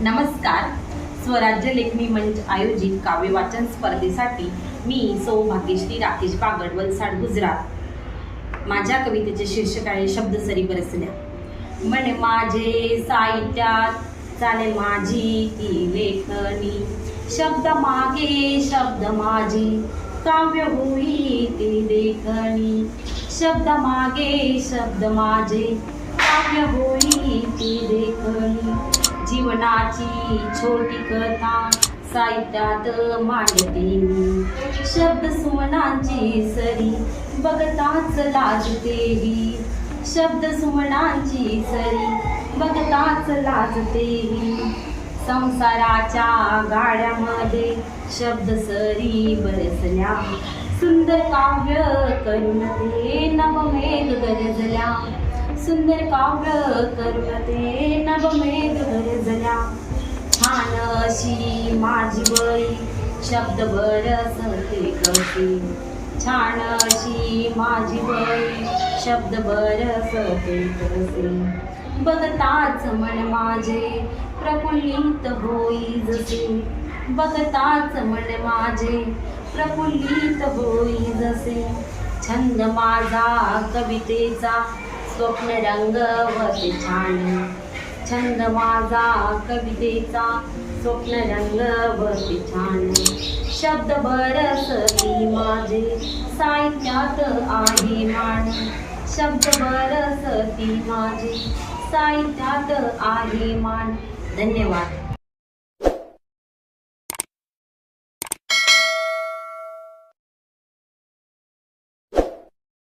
नमस्कार. स्वराज्य लेखनी मंच आयोजित काव्य वाचन स्पर्धेसाठी मी सौ भाग्यश्री राकेश बागड वलसाड गुजरात. माझ्या कवितेचे शीर्षक आहे शब्दसरी बरसल्या म्हणे माझे साहित्यात चाले माझी ती लेखनी. शब्द मागे शब्द माझे काव्य होई ती लेखनी. शब्द मागे शब्द माझे काव्य होई जीवनाची छोटी कथा साहित्यात मांडते. मी शब्द सुमनांची सरी बघताच लाजतेही शब्द सुमनांची सरी बघताच लाजतेही संसाराच्या गाड्यामध्ये शब्द सरी बरसल्या. सुंदर काव्य करून ते नवमेघ गरजल्या. सुंदर काव्य करते ते नवमेघ गरजल्या छान अशी माझी बळी शब्द बरसते कवती छान अशी माझी बळी शब्द बरसते कवती बघताच मन माझे प्रफुल्लित होई जसे. बघताच मन माझे प्रफुल्लित होई जसे. छंद माझा कवितेचा स्वप्न रंगवते छान. छंद माझा कवितेचा स्वप्न रंगवते छान. शब्द बरसती माझे साहित्यात आहे मान. शब्द बरसती माझे साहित्यात आहे मान. धन्यवाद.